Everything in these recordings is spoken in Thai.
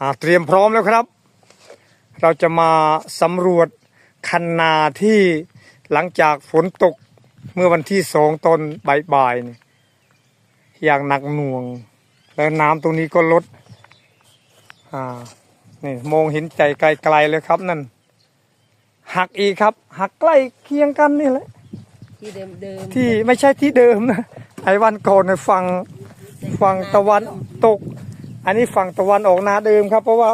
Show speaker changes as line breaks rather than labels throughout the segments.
อ่าเตรียมพร้อมแล้วครับ เราจะมาสำรวจคันนาที่หลังจากฝนตกเมื่อวันที่สองตอนบ่ายๆนี่อย่างหนักหน่วง แล้วน้ำตรงนี้ก็ลดอ่านี่มองเห็นใจไกลๆเลยครับนั่นหักอีกครับ หักใกล้เคียงกันนี่แหละ
ที่เดิมเดิม
ที่ไม่ใช่ที่เดิมนะไอ้วันก่อนในฝั่งฝั่งตะวันตก อันนี้ฝั่งตะวันออกนาเดิมครับ เพราะว่า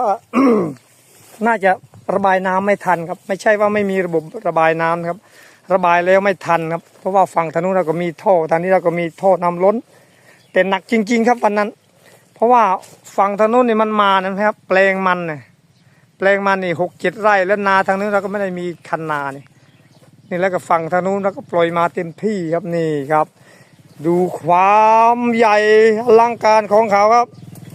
น่าจะระบายน้ำไม่ทันครับ ไม่ใช่ว่าไม่มีระบบระบายน้ำครับ ระบายแล้วไม่ทันครับ เพราะว่าฝั่งทางนู้นเราก็มีท่อทางนี้เราก็มีท่อน้ำล้น แต่หนักจริง ๆ ครับวันนั้น เพราะว่าฝั่งทางนู้นนี่มันมานะครับ แปลงมันเนี่ยแปลงมันนี่หกเจ็ดไร่แล้วนาทางนู้นเราก็ไม่ได้มีคันนานี่นี่แล้วก็ฝั่งทางนู้นแล้วก็ปล่อยมาเต็มที่ครับนี่ครับ ดูความใหญ่อลังการของเขาครับ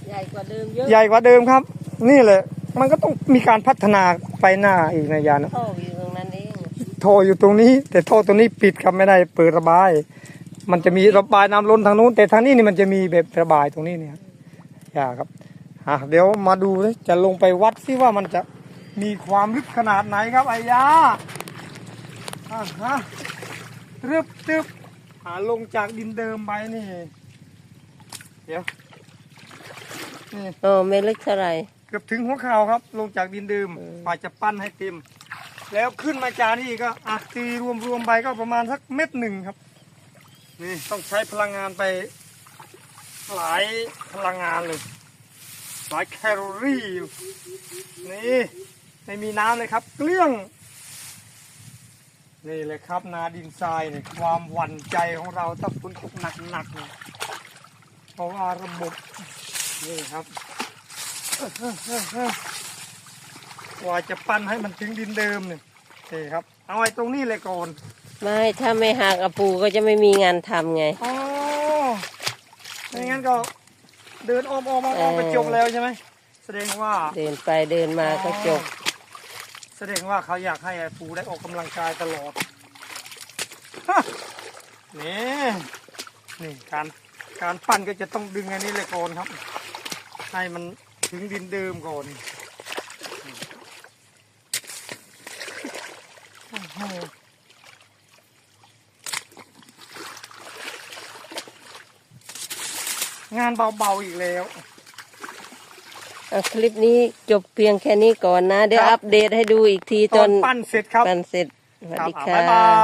ใหญ่กว่าเดิมเยอะ
ใหญ่กว่าเดิมครับ นี่แหละมันก็ต้องมีการพัฒนาไปหน้าอีกนะยานะ
ท่ออยู่ตรงนั้นเอง
ท่ออยู่ตรงนี้ แต่ท่อตรงนี้ปิดครับไม่ได้เปิดระบาย มันจะมีระบายน้ำล้นทางนู้นแต่ทางนี้นี่มันจะมีแบบระบายตรงนี้เนี่ยอย่าครับอะเดี๋ยวมาดูนะจะลงไปวัดซิว่ามันจะมีความลึกขนาดไหนครับไอ้ยาอะฮะรึบตึบหาลงจากดินเดิมไปนี่ เดี๋ยวนี่
โอ้ไม่ลึกเท่าไหร่
เกือบถึงหัวเข่าครับ ลงจากดินเดิมฝ่ายจะปั้นให้เต็ม แล้วขึ้นมาจานี่ก็อัดตีรวมรวมๆไปก็ประมาณสักเม็ดหนึ่งครับ นี่ต้องใช้พลังงานไป หลายพลังงานเลยหลายแคลอรี่นี่ไม่มีน้ำเลยครับ เกลี้ยง นี่เลยครับ นาดินทรายเนี่ยความหวั่นใจของเราถ้าฝนตกหนักๆเพราะว่าระบบ นี่ครับกว่าจะปั้นให้มันถึงดินเดิมเนี่ยนี่ครับ เอาไว้ตรงนี้เลยก่อน
ไม่ถ้าไม่หักอาปูก็จะไม่มีงานทำไง
อ๋อไม่งั้นก็เดินอ้อมอ้อมอ้อม
เอ
อ้อ
อ
มไปจบแล้วใช่ไหมแสดงว่า
เดินไปเดินมาก็จบ
แสดงว่าเขาอยากให้ไอ้ปูได้ออกกำลังกายตลอดฮะนี่นี่การการปั้นก็จะต้องดึงอันนี้เลยก่อนครับ ให้มันถึงดินเดิมก่อนโอ้โหงานเบาๆอีกแล้ว
อะคลิปนี้จบเพียงแค่นี้ก่อนนะ เดี๋ยว
ครับ
อัปเดตให้ดูอีกที
ต
จ
อน
น
ปั้นเสร็จครับ
กันเสร็จสวัส
ครับ
ดี
อะ
ค่ะ
บ๊ายบาย